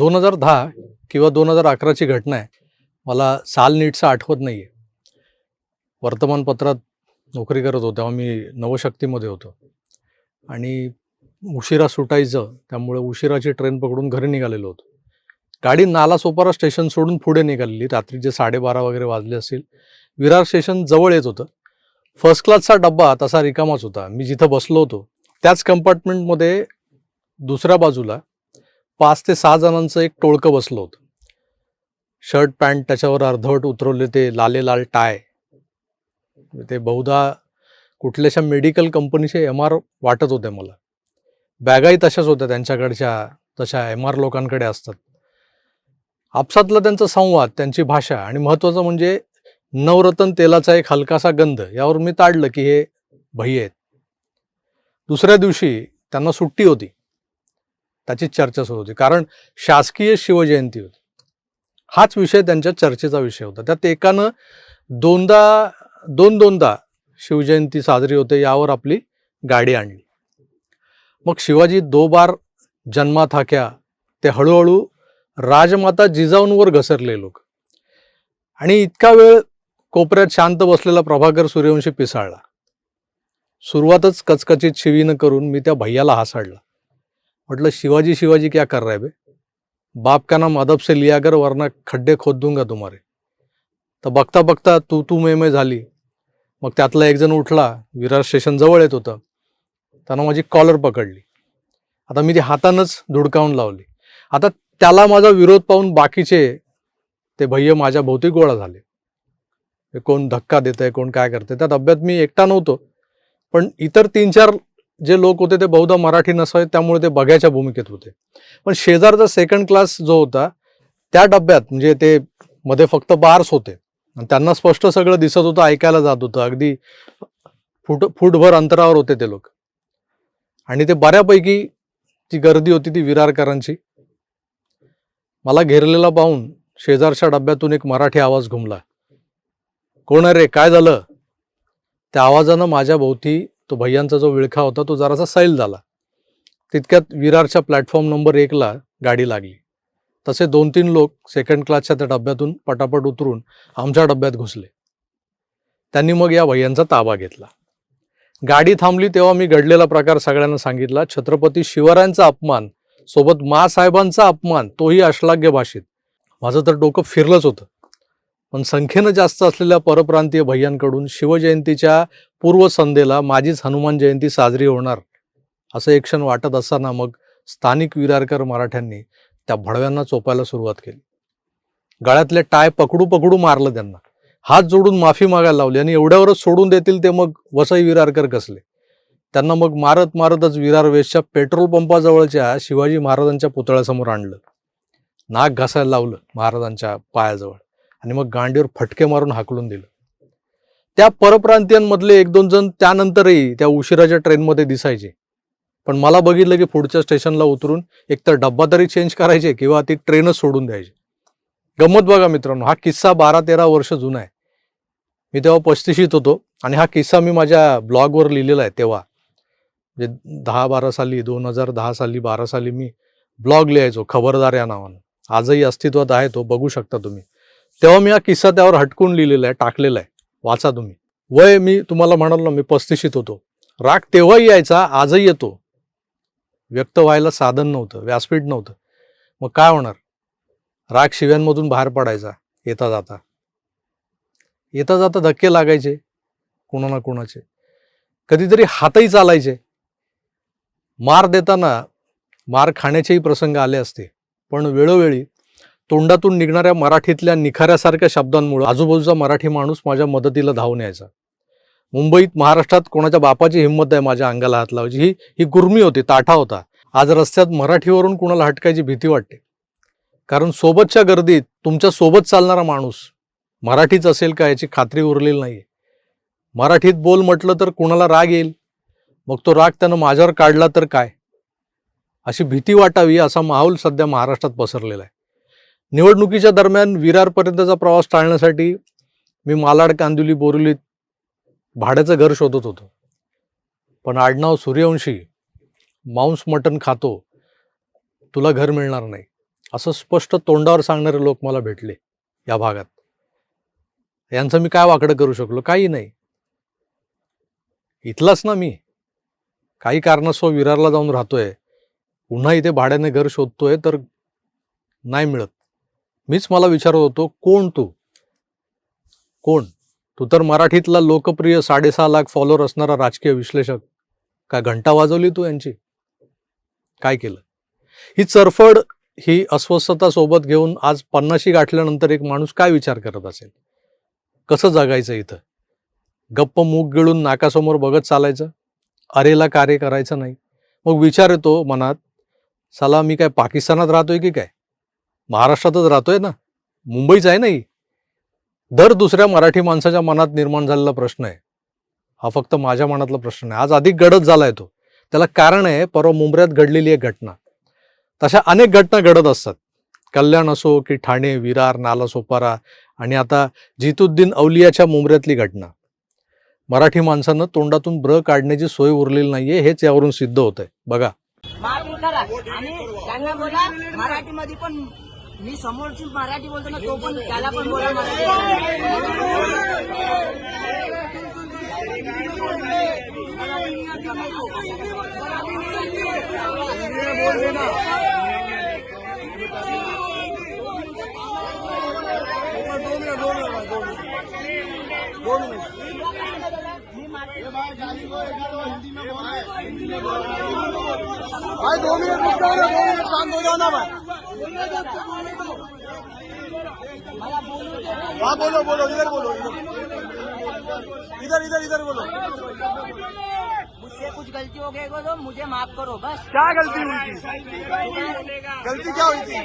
दोन हजार दहा किंवा दोन हजार अकराची घटना आहे. मला साल नीटचं आठवत नाही आहे वर्तमानपत्रात नोकरी करत होतो तेव्हा मी नवशक्तीमध्ये होतो. आणि उशिरा सुटायचं त्यामुळे उशिराची ट्रेन पकडून घरी निघालेलो होतो. गाडी नालासोपारा स्टेशन सोडून पुढे निघालेली रात्रीचे साडेबारा वगैरे वाजले असतील विरार स्टेशन जवळ येत होतं. फर्स्ट क्लासचा डब्बा तसा रिकामाच होता. मी जिथं बसलो होतो त्याच कंपार्टमेंटमध्ये दुसऱ्या बाजूला पाच ते सहा जणांचं एक टोळकं बसलं होतं. शर्ट पॅन्ट त्याच्यावर अर्धवट उतरवले ते लाले लाल टाय. ते बहुधा कुठल्याशा मेडिकल कंपनीचे एम आर वाटत होते मला. बॅगाही तशाच होत्या त्यांच्याकडच्या तशा एम आर लोकांकडे असतात. आपसातला त्यांचा संवाद त्यांची भाषा आणि महत्त्वाचं म्हणजे नवरत्न तेलाचा एक हलकासा गंध यावर मी ताडलं की हे भई आहेत. दुसऱ्या दिवशी त्यांना सुट्टी होती. त्याचीच चर्चा सुरू होती. कारण शासकीय शिवजयंती होती. हाच विषय त्यांच्या चर्चेचा विषय होता. त्यात एकानं दोनदा दोन दोनदा शिवजयंती साजरी होते यावर आपली गाडी आणली. मग शिवाजी दो बार जन्मा थाक्या ते हळूहळू राजमाता जिजाऊंवर घसरले लोक. आणि इतका वेळ कोपऱ्यात शांत बसलेला प्रभाकर सूर्यवंशी पिसाळला. सुरुवातच कचकचित शिवीनं करून मी त्या भैयाला हासाडला. म्हटलं शिवाजी शिवाजी क्या कर रहा है बे? बाप का नाम अदब से लिया कर वरना खड्डे खोद दूंगा तुम्हारे। तर बघता बघता तू तू मे मे झाली. मग त्यातला एक जण उठला विरार स्टेशन जवळ येत होतं. त्यानं माझी कॉलर पकडली. आता मी ती हातानंच धुडकावून लावली. आता त्याला माझा विरोध पाहून बाकीचे ते भय्य माझ्या भोवती गोळा झाले. हे कोण धक्का देत आहे कोण काय करते त्या डब्यात मी एकटा नव्हतो. पण इतर तीन चार जे लोक होते ते बहुधा मराठी नसावे त्यामुळे ते बघ्याच्या भूमिकेत होते. पण शेजारचा सेकंड क्लास जो होता त्या डब्यात म्हणजे ते मध्ये फक्त बार्स होते. आणि त्यांना स्पष्ट सगळं दिसत होतं ऐकायला जात होतं. अगदी फुट फुटभर अंतरावर होते ते लोक. आणि ते बऱ्यापैकी ती गर्दी होती ती विरारकरांची. मला घेरलेला पाहून शेजारच्या डब्यातून एक मराठी आवाज घुमला. कोण रे? काय झालं? त्या आवाजानं माझ्या भोवती तो भैयांचा जो विळखा होता तो जरासा सैल झाला. तितक्यात विरारच्या प्लॅटफॉर्म नंबर एकला गाडी लागली. तसे दोन तीन लोक सेकंड क्लासच्या त्या डब्यातून पटापट उतरून आमच्या डब्यात घुसले. त्यांनी मग या भैयांचा ताबा घेतला. गाडी थांबली तेव्हा मी घडलेला प्रकार सगळ्यांना सांगितला. छत्रपती शिवरायांचा अपमान सोबत मासाहेबांचा अपमान तोही अश्लाघ्य भाषेत. माझं तर डोकं फिरलंच होतं. पण संख्येनं जास्त असलेल्या परप्रांतीय भैयांकडून शिवजयंतीच्या पूर्वसंध्येला माझीच हनुमान जयंती साजरी होणार असं एक क्षण वाटत असताना मग स्थानिक विरारकर मराठ्यांनी त्या भडव्यांना चोपायला सुरुवात केली. गळ्यातले टाय पकडू पकडू मारलं त्यांना. हात जोडून माफी मागायला लावली आणि एवढ्यावरच सोडून देतील ते मग वसई विरारकर कसले? त्यांना मग मारत मारतच विरार वेशच्या पेट्रोल पंपाजवळच्या शिवाजी महाराजांच्या पुतळ्यासमोर आणलं. नाक घासायला लावलं महाराजांच्या पायाजवळ. आणि मग गांडीवर फटके मारून हाकलून दिलं. त्या परप्रांतीयांमधले एक दोन जण त्यानंतरही त्या उशिराच्या ट्रेनमध्ये दिसायचे. पण मला बघितलं की पुढच्या स्टेशनला उतरून एकतर डब्बा तरी चेंज करायचे किंवा ती ट्रेनच सोडून द्यायची. गंमत बघा मित्रांनो हा किस्सा बारा तेरा वर्ष जुना आहे. मी तेव्हा पस्तीशीत होतो आणि हा किस्सा मी माझ्या ब्लॉगवर लिहिलेला आहे तेव्हा. म्हणजे दहा बारा साली दोन हजार दहा साली बारा साली मी ब्लॉग लिहायचो खबरदार या नावानं. आजही अस्तित्वात आहे तो बघू शकता तुम्ही. तेव्हा मी हा किस्सा त्यावर हटकून लिहिलेला आहे टाकलेला आहे. वाचा तुम्ही. वय मी तुम्हाला म्हणाल ना मी पस्तीशीत होतो. राग तेव्हाही यायचा आजही येतो. व्यक्त व्हायला साधन नव्हतं व्यासपीठ नव्हतं. मग काय होणार? राग शिव्यांमधून बाहेर पडायचा येता जाता. येता जाता धक्के लागायचे कोणा ना कोणाचे. कधीतरी हातही चालायचे. मार देताना मार खाण्याचेही प्रसंग आले असते. पण वेळोवेळी तोंडातून निघणाऱ्या मराठीतल्या निखाऱ्यासारख्या शब्दांमुळे आजूबाजूचा मराठी माणूस माझ्या मदतीला धावून यायचा. मुंबईत महाराष्ट्रात कोणाच्या बापाची हिंमत आहे माझ्या अंगाला हात लावायची? ही ही गुरमी होती ताठा होता. आज रस्त्यात मराठीवरून कुणाला हटकायची भीती वाटते? कारण सोबतच्या गर्दीत तुमच्यासोबत चालणारा माणूस मराठीच असेल का याची खात्री उरलेली नाही मराठीत बोल म्हटलं तर कुणाला राग येईल? मग तो राग त्यानं माझ्यावर काढला तर काय? अशी भीती वाटावी असा माहोल सध्या महाराष्ट्रात पसरलेला आहे. निवडणुकीच्या दरम्यान विरारपर्यंतचा प्रवास टाळण्यासाठी मी मालाड कांदिवली बोरिवलीत भाड्याचं घर शोधत होतो. पण आडनाव सूर्यवंशी मांस मटण खातो तुला घर मिळणार नाही असं स्पष्ट तोंडावर सांगणारे लोक मला भेटले या भागात. यांचं मी काय वाकडं करू शकलो? काही नाही. इथलाच ना मी. काही कारणास्तव विरारला जाऊन राहतोय. पुन्हा इथे भाड्याने घर शोधतोय तर नाही मिळत. मीच मला विचारत होतो कोण तू? कोण? तू तर मराठीतला लोकप्रिय साडेसहा लाख फॉलोअर असणारा राजकीय विश्लेषक. काय घंटा वाजवली तू यांची? काय केलं? ही चरफड ही अस्वस्थता सोबत घेऊन आज पन्नाशी गाठल्यानंतर एक माणूस काय विचार करत असेल? कसं जगायचं इथं? गप्प मूग गिळून नाकासमोर बघत चालायचं? अरेला कार्य करायचं नाही. मग विचार येतो मनात साला मी काय पाकिस्तानात राहतोय की काय? महाराष्ट्रातच राहतोय ना? मुंबईच आहे नाही दर दुसऱ्या मराठी माणसाच्या मनात निर्माण झालेला प्रश्न आहे. हा फक्त माझ्या मनातला प्रश्न आहे आज अधिक गडद झालाय तो. त्याला कारण आहे परवा मुंबऱ्यात घडलेली एक घटना. तशा अनेक घटना घडत असतात. कल्याण असो की ठाणे विरार नालासोपारा आणि आता जितुद्दीन औलियाच्या मुंबऱ्यातली घटना. मराठी माणसानं तोंडातून ब्र काढण्याची सोय उरलेली नाहीये हेच यावरून सिद्ध होत आहे बघा मराठीमध्ये पण मी समोरची मराठी बोलतो ना तो पण त्याला पण बोला मराठी भाई दो मिनट रुक जाओ ना दो मिनट शांत हो जाओ ना भाई हाँ बोलो बोलो इधर बोलो इधर इधर इधर बोलो मुझसे कुछ गलती हो गई बोलो मुझे माफ करो बस क्या गलती हुई थी गलती क्या हुई थी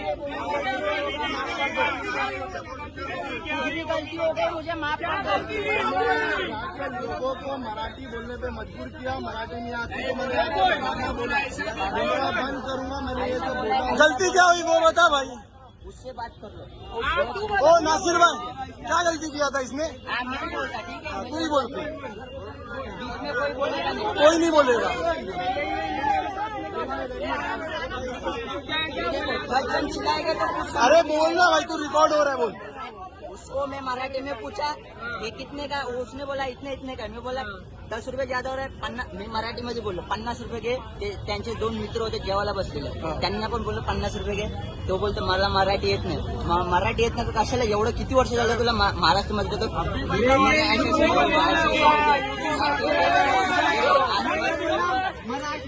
गलती हो गई मुझे माफ़ कर दो। लोगों को मराठी बोलने पे मजबूर किया मराठी नहीं आती मैंने बोला। बोला बंद करूँगा मैंने ये सब बोला गलती क्या हुई वो बता भाई। उससे बात कर लो। ओ नासिर भाई क्या गलती किया था इसने? हाँ, मैं नहीं बोलता ठीक है। तू ही बोलते। कोई नहीं। बोलेगा। तो अरे बोलना भाई तू रिकॉर्ड हो रहा है बोल। उसको मैं मराठी में पूछा ये कितने का उसने बोला इतने इतने का मैं बोला दस रुपये ज्यादा हो रहा आहे पन्नास मी मराठीमध्ये बोललो पन्नास रुपये घे ते त्यांचे दोन मित्र होते जेवायला बसलेले त्यांना पण बोललो पन्नास रुपये घे तो बोलतो मला मराठी येत नाही मराठी येत नाही तर कशाला एवढं किती वर्ष झालं तुला महाराष्ट्रामध्ये तर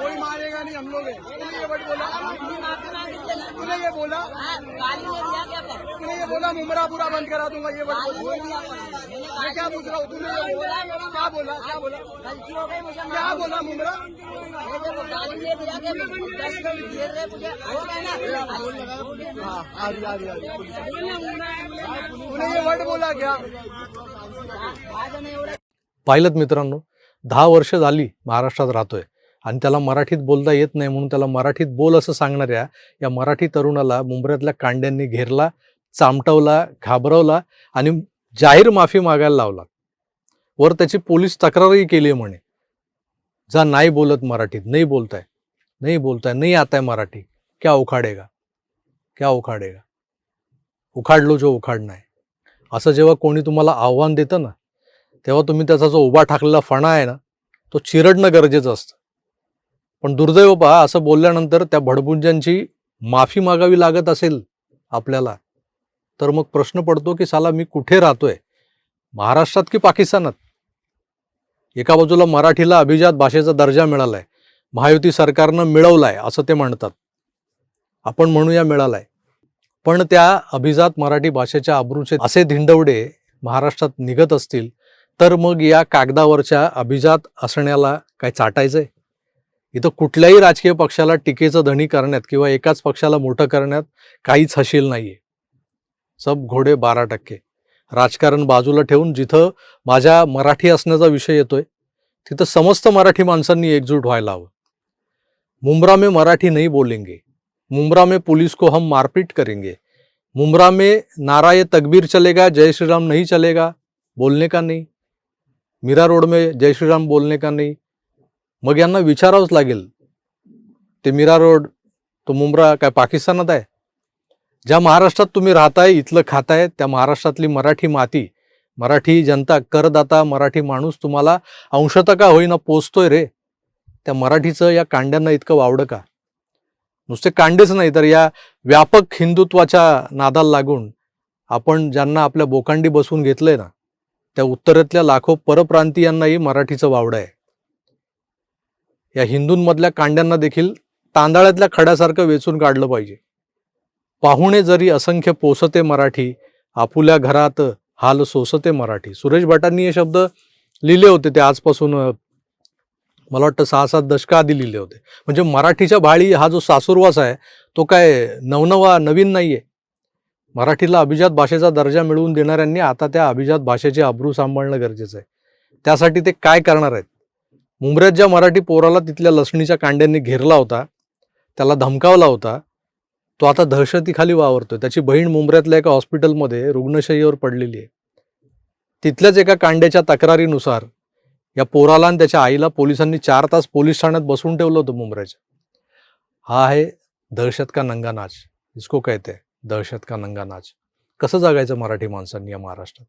कोई मारेगा नहीं हम लोग तूने ये वर्ड बोला तूने ये बोला तूने ये बोला मुमरा पूरा बंद करा दूंगा ये वर्ड मैं क्या पूछ रहा हूँ तूने ये बोला क्या बोला क्या बोला? क्या बोला मुमरा? आ रही आ रही आ रही तूने ये वर्ड बोला क्या? पाहिलं मित्रांनो दहा वर्ष झाली महाराष्ट्रात राहतोय. आणि त्याला मराठीत बोलता येत नाही म्हणून त्याला मराठीत बोल असं सांगणाऱ्या या मराठी तरुणाला मुंबऱ्यातल्या कांड्यांनी घेरला चामटवला घाबरवला आणि जाहीर माफी मागायला लावला. वर त्याची पोलीस तक्रारही केली आहे म्हणे. जा नाही बोलत मराठीत नाही बोलताय नाही बोलताय नाही आता मराठी क्या उखाडेगा क्या उखाडेगा. उखाडलो जो उखाडणं आहे असं जेव्हा कोणी तुम्हाला आव्हान देतं ना तेव्हा तुम्ही त्याचा जो उभा ठाकलेला फणा आहे ना तो चिरडणं गरजेचं असतं. पण दुर्दैव पहा असं बोलल्यानंतर त्या भडबुंजांची माफी मागावी लागत असेल आपल्याला तर मग प्रश्न पडतो की साला मी कुठे राहतोय? महाराष्ट्रात की पाकिस्तानात? एका बाजूला मराठीला अभिजात भाषेचा दर्जा मिळालाय महायुती सरकारनं मिळवलाय असं ते म्हणतात. आपण म्हणूया मिळालाय. पण त्या अभिजात मराठी भाषेच्या अब्रूचे असे धिंडवडे महाराष्ट्रात निघत असतील तर मग या कागदावरच्या अभिजात असण्याला काय चाटायचंय? इथं कुठल्याही राजकीय पक्षाला टीकेचं धणी करण्यात किंवा एकाच पक्षाला मोठं करण्यात काहीच हशील नाहीये. सब घोडे बारा टक्के. राजकारण बाजूला ठेवून जिथं माझ्या मराठी असण्याचा विषय येतोय तिथं समस्त मराठी माणसांनी एकजूट व्हायला हवं. मुंब्रा में मराठी नहीं बोलेंगे. मुंब्रा में पुलिस को हम मारपीट करेंगे. मुंब्रा में नारा ये तकबीर चलेगा जय श्री राम नहीं चलेगा बोलने का नहीं. मीरा रोड में जय श्री राम बोलने का नाही. मग यांना विचारावंच लागेल. ते मीरा रोड तो मुंब्रा काय पाकिस्तानात आहे? ज्या महाराष्ट्रात तुम्ही राहताय इथलं खाताय त्या महाराष्ट्रातली मराठी माती मराठी जनता करदाता मराठी माणूस तुम्हाला अंशतः का होईना पोचतोय रे. त्या मराठीचं या कांड्यांना इतकं वावडं का? नुसते कांडेच नाही तर या व्यापक हिंदुत्वाच्या नादाला लागून आपण ज्यांना आपल्या बोकांडी बसवून घेतलंय ना त्या उत्तरेतल्या लाखो परप्रांतीयांनाही मराठीचं वावडं आहे. या हिंदूंमधल्या कांड्यांना देखील तांदळातल्या खड्यासारखं वेचून काढलं पाहिजे. पाहुणे जरी असंख्य पोसते मराठी आपुल्या घरात हाल सोसते मराठी. सुरेश भटांनी हे शब्द लिहिले होते ते आजपासून मला वाटतं सहा सात दशका आधी लिहिले होते. म्हणजे मराठीच्या भाळी हा जो सासूरवास आहे तो काय नवनवा नवीन नाहीये. मराठीला अभिजात भाषेचा दर्जा मिळवून देणाऱ्यांनी आता त्या अभिजात भाषेचे अब्रू सांभाळणं गरजेचं आहे. त्यासाठी ते काय करणार आहेत? मुंबऱ्यात ज्या मराठी पोराला तिथल्या लसणीच्या कांड्यांनी घेरला होता त्याला धमकावला होता तो आता दहशतीखाली वावरतोय. त्याची बहीण मुंबऱ्यातल्या एका हॉस्पिटलमध्ये रुग्णशय्येवर पडलेली आहे. तिथल्याच एका कांड्याच्या तक्रारीनुसार या पोराला आणि त्याच्या आईला पोलिसांनी चार तास पोलीस ठाण्यात बसवून ठेवलं होतं मुंबऱ्याच्या हा आहे दहशत का नंगा नाच. इसको कहते दहशत का नंगा नाच. कसं जगायचं मराठी माणसांनी या महाराष्ट्रात?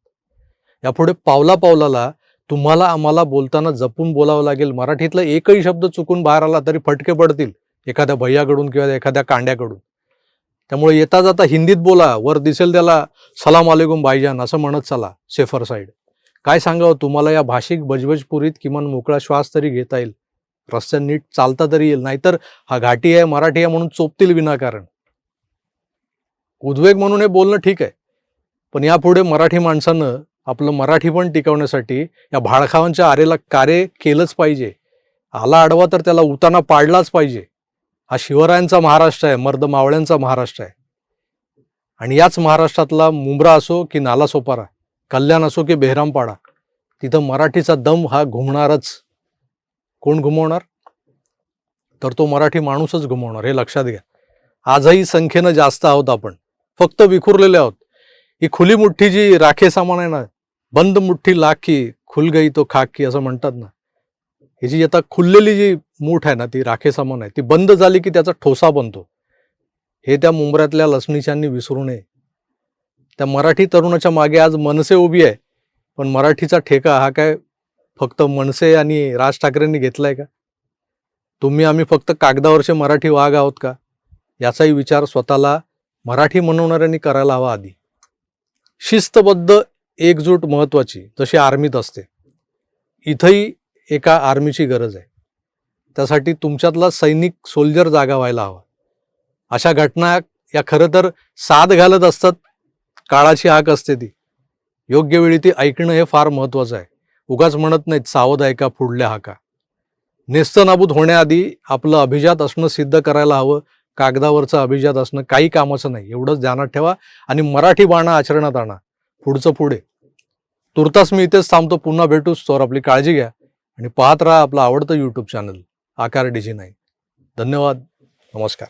यापुढे पावला पावलाला तुम्हाला आम्हाला बोलताना जपून बोलावं लागेल. मराठीतला एकही शब्द चुकून बाहेर आला तरी फटके पडतील. एखाद्या भैयाकडून किंवा एखाद्या कांड्याकडून. त्यामुळे येता जाता हिंदीत बोला वर दिसेल त्याला सलाम अलेकुम भाईजान असं म्हणत चला सेफर साईड. काय सांगावं तुम्हाला या भाषिक बजबजपुरीत किमान मोकळा श्वास तरी घेता येईल. रस्त्यात नीट चालता तरी येईल. नाहीतर हा घाटी आहे मराठी आहे म्हणून चोपतील विनाकारण. उद्वेग म्हणून हे बोलणं ठीक आहे. पण यापुढे मराठी माणसानं आपलं मराठी पण टिकवण्यासाठी या भाडखावांच्या आरेला कार्य केलंच पाहिजे. आला आडवा तर त्याला उताना पाडलाच पाहिजे. हा शिवरायांचा महाराष्ट्र आहे मर्द मावळ्यांचा महाराष्ट्र आहे. आणि याच महाराष्ट्रातला मुंब्रा असो की नालासोपारा कल्याण असो की बेहरामपाडा तिथं मराठीचा दम हा घुमणारच. कोण घुमवणार? तर तो मराठी माणूसच घुमवणार हे लक्षात घ्या. आजही संख्येनं जास्त आहोत आपण फक्त विखुरलेले आहोत. ही खुली मुठ्ठी जी राखे सामान आहे ना बंद मुठ्ठी लाखी खुल गई तो खाकी असं म्हणतात ना. ही जी आता खुललेली जी मूठ आहे ना ती राखे सामान आहे ती बंद झाली की त्याचा ठोसा बनतो. हे त्या मुंबऱ्यातल्या लसणीच्यांनी विसरू नये. त्या मराठी तरुणाच्या मागे आज मनसे उभी आहे पण मराठीचा ठेका हा काय फक्त मनसे आणि राज ठाकरेंनी घेतलाय का? तुम्ही आम्ही फक्त कागदावरचे मराठी वाघ आहोत का? याचाही विचार स्वतःला मराठी म्हणवणाऱ्यांनी करायला हवा आधी. शिस्तबद्ध एकजूट महत्त्वाची जशी आर्मीत असते. इथंही एका आर्मीची गरज आहे. त्यासाठी तुमच्यातला सैनिक सोल्जर जागा व्हायला हवा. अशा घटना या खरं तर साथ घालत असतात काळाची हाक असते ती. योग्य वेळी ती ऐकणं हे फार महत्त्वाचं आहे. उगाच म्हणत नाहीत सावध ऐका पुढल्या हाका. नेस्तनाबूत होण्याआधी आपलं अभिजात असणं सिद्ध करायला हवं. कागदावरचं अभिजात असणं काही कामाचं नाही. एवढंच ध्यानात ठेवा आणि मराठी बाणा आचरणात आणा. पुढचं पुढे. तुर्तास मी इथेच थांबतो पुन्हा भेटूच तर आपली काळजी घ्या. आणि पाहत राहा आपलं आवडतं यूट्यूब चॅनल आकार डीजी नाही धन्यवाद. नमस्कार.